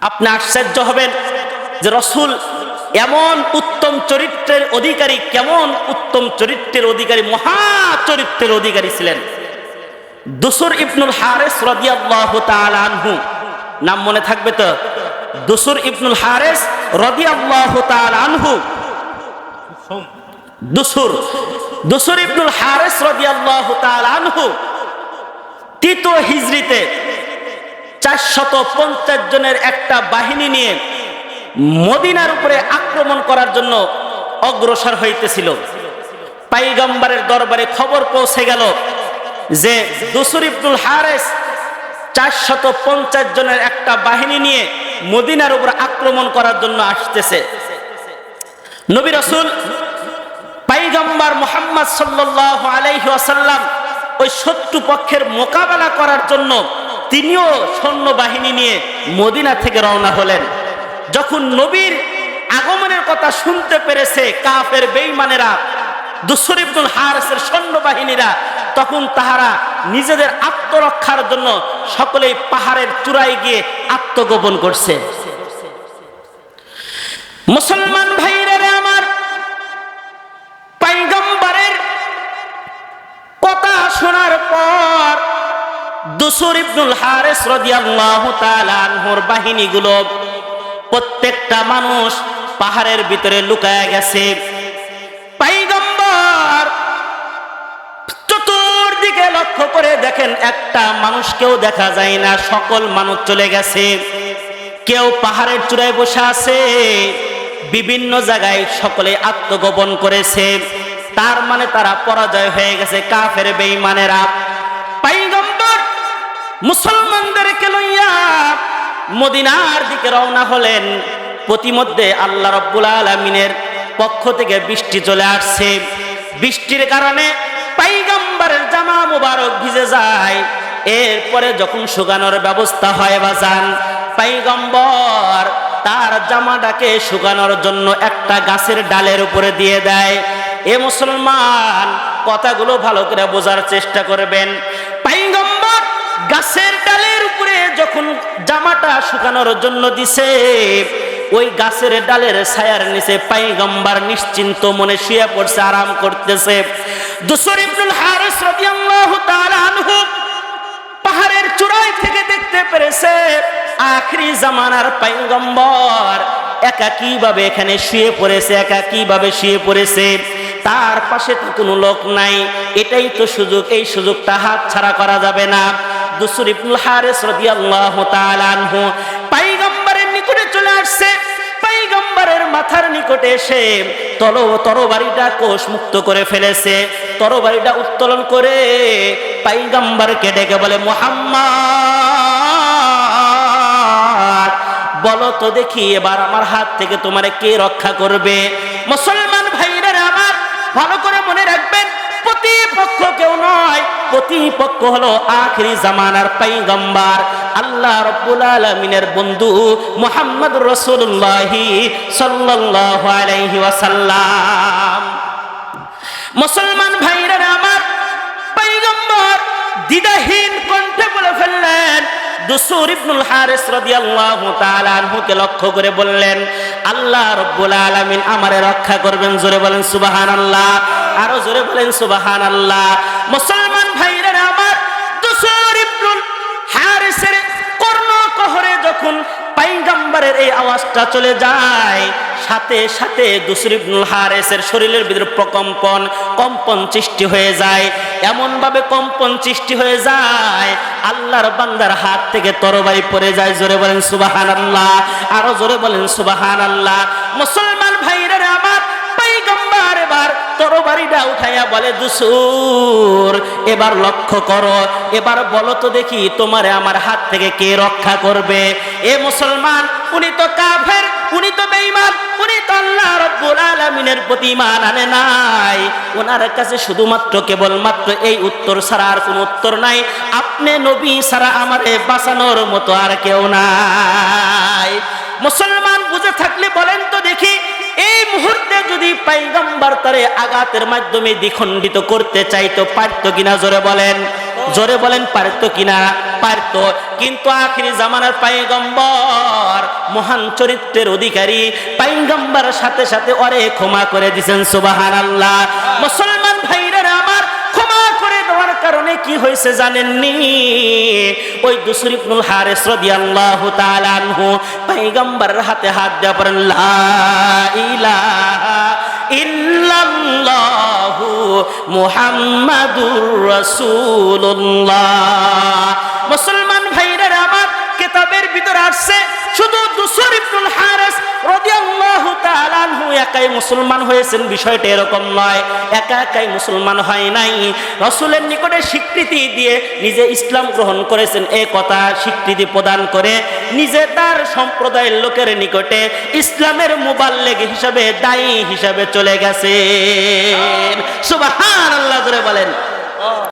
আপনি আশ্চর্য হবেন যে রসুল এমন উত্তম চরিত্রের অধিকারী, কেমন উত্তম চরিত্রের অধিকারী, মহা চরিত্রের অধিকারী ছিলেন। দুসুর ইবনুল হারেস রদিয়াল্লাহ আনহু, নাম মনে থাকবে তো? দুসুর ইবনুল হারেস তাআলা আনহু। দুসুর দুসুর ইবনুল হারেস তাআলা আনহু। তৃতীয় হিজরিতে চারশত পঞ্চাশ জনের একটা বাহিনী নিয়ে মদিনার উপরে আক্রমণ করার জন্য অগ্রসর হইতেছিল। পাইগম্বরের দরবারে খবর পৌঁছে গেল যে দুসুর ইবনুল হারেস চারশত পঞ্চাশ জনের একটা বাহিনী নিয়ে মদিনার উপর আক্রমণ করার জন্য আসতেছে। নবী রসুল পাইগম্বার মোহাম্মদ সাল্লাহ আলাইহি আসাল্লাম ওই শত্রু পক্ষের মোকাবেলা করার জন্য তিনিও সৈন্যবাহিনী নিয়ে মদিনা থেকে রওনা হলেন। যখন নবীর আগমনের কথা শুনতে পেরেছে কাফের বেঈমানেরা দুসর ইবনুল হারেসের সৈন্যবাহিনীরা, তখন তাহারা নিজেদের আত্মরক্ষার জন্য সকলেই পাহাড়ের চূড়ায় গিয়ে আত্মগোপন করছে। মুসলমান দুসুর ইবনুল হারেস রাদিয়াল্লাহু তাআলা আনহুর বাহিনীগুলো প্রত্যেকটা মানুষ পাহাড়ের ভিতরে লুকায়া গেছে। লক্ষ্য করে দেখেন একটা মানুষকেও দেখা যায় না, সকল মানুষ চলে গেছে। কেউ পাহাড়ের চূড়ায় বসে আছে, বিভিন্ন জায়গায় সকলে আত্মগোপন করেছে। তার মানে তারা পরাজয় হয়ে গেছে, কাফের পাইগম্বর মুসলমানদেরকে লইয়া মদিনার দিকে রওনা হলেন। প্রতিমধ্যে আল্লাহ রব্বুল আলমিনের পক্ষ থেকে বৃষ্টি চলে আসছে। বৃষ্টির কারণে পাইগাম্বারের জামা মুবারক ভিজে যায়। এরপরে যখন শুকানোর ব্যবস্থা হয় বা যান পাইগম্বর তার জামাটাকে শুকানোর জন্য একটা গাছের ডালের উপরে দিয়ে দেয়। এ মুসলমান কথাগুলো ভালো করে বোঝার চেষ্টা করবেন। গাছের ডালের উপরে যখন জামাটা শুকানোর জন্য দিছে, ওই গাছের ডালের ছায়ার নিচে পাইগম্বার নিশ্চিন্ত মনে শুয়ে পড়ছে, আরাম করতেছে। দুসর ইবনুল হারিস রাদিয়াল্লাহু তাআলা আনহু পাহাড়ের চূড়ায় থেকে দেখতে পেরেছে, আখরি জামানার পাইগম্বর একাকী ভাবে এখানে শুয়ে পড়েছে একাকী ভাবে শুয়ে পড়েছে। তার পাশে তো কোনো লোক নাই, এটাই তো সুযোগ, এই সুযোগটা হাত ছাড়া করা যাবে না। দুসুর ইবনুল হারিস রাদিয়াল্লাহু তাআলা আনহু পাইগম্বরের নিকটে চলে আসছে। পাইগম্বরের মাথার নিকটে এসে তরবারিটা কোষ মুক্ত করে ফেলেছে। তরবারিটা উত্তোলন করে পাইগম্বরকে ডেকে বলে, মোহাম্মদ, বলো তো দেখি এবার আমার হাত থেকে তোমারে কে রক্ষা করবে? মুসলমান ভাইরা আমার, ভালো করে মনে রাখবেন প্রতিপক্ষ কেউ নয়, প্রতিপক্ষ হলো আখরি জামানার পাইগম্বার আল্লাহ রব্বুল আলমিনের বন্ধু মোহাম্মদ রসুল্লাহ মুসলমান ভাইরা আমার পাইগম্বর কণ্ঠে বলে ফেললেন, দুসুর ইবনুল হারিস রাদিয়াল্লাহু তাআলা আনহুকে লক্ষ্য করে বললেন, আল্লাহ রাব্বুল আলামিন আমারে রক্ষা করবেন। জোরে বলেন, সুবহানাল্লাহ। আরও জোরে বলেন, সুবহানাল্লাহ। মুসলমান ভাইরা আমার দুসুর ইবনুল হারিসের কর্ণকহরে যখন পাইগাম্বারের এই আওয়াজটা চলে যায়, সাথে সাথে দুসর ইবনুল শরীরের ভিতরে প্রকম্পন, কম্পন সৃষ্টি হয়ে যায়। এমন ভাবে কম্পন সৃষ্টি হয়ে যায়, আল্লাহর বান্দার হাত থেকে তরবারি পড়ে যায়। জোরে বলেন সুবাহান আল্লাহ আরও জোরে বলেন সুবাহান আল্লাহ মুসলমান তরবারিটা উঠাইয়া বলে, দুসুর, এবার লক্ষ্য করো। এবার বলো তো দেখি তোমারে আমার হাত থেকে কে রক্ষা করবে? এ মুসলমান, উনি তো কাফের, উনি তো বেঈমান, উনি তো আল্লাহ রব্বুল আলামিনের প্রতি ঈমান আনে নাই। ওনার কাছে শুধুমাত্র কেবলমাত্র এই উত্তর ছাড়া আর কোনো উত্তর নাই। আপনি নবী ছাড়া আমারে বাঁচানোর মতো আর কেউ নাই। মুসলমান বুঝে থাকলে বলেন তো দেখি পাইগম্বার তারে আঘাতের মাধ্যমে দ্বিখণ্ডিত করতে চাইতো, পারতো কিনা জোরে বলেন? জোরে বলেন, পারতো কিনা? পারতো। কিন্তু আখিরি জামানার পাইগম্বর মহান চরিত্রের অধিকারী পাইঙ্গম্বার সাথে সাথে অরে ক্ষমা করে দিছেন সুবাহান আল্লাহ মুসলমান ভাইরা আমার ক্ষমা করে দেওয়ার কারণে কি হয়েছে জানেননি? ওই দুসর ইবনুল হারিস রাদিয়াল্লাহু তাআলা আনহু পয়গম্বরের হাতে হাত দেওয়া পড়েন, লা ইলাহা ইল্লাল্লাহু মুহাম্মাদুর রাসূলুল্লাহ। মুসলমান ভাইরা আমার কিতাবের ভিতর আসছে, শুধু দুসর ইবনুল হারিস রাদিয়াল্লাহু তাআলা আনহু একাই মুসলমান হয়েছেন, বিষয়টা এরকম নয়। একা একাই মুসলমান হয় নাই। রসুলের নিকটে স্বীকৃতি দিয়ে নিজে ইসলাম গ্রহণ করেছেন এই কথা স্বীকৃতি প্রদান করে নিজে তার সম্প্রদায়ের লোকের নিকটে ইসলামের মোবাল্লেগ হিসাবে দায়ী হিসাবে চলে গেছে সুবাহ করে বলেন।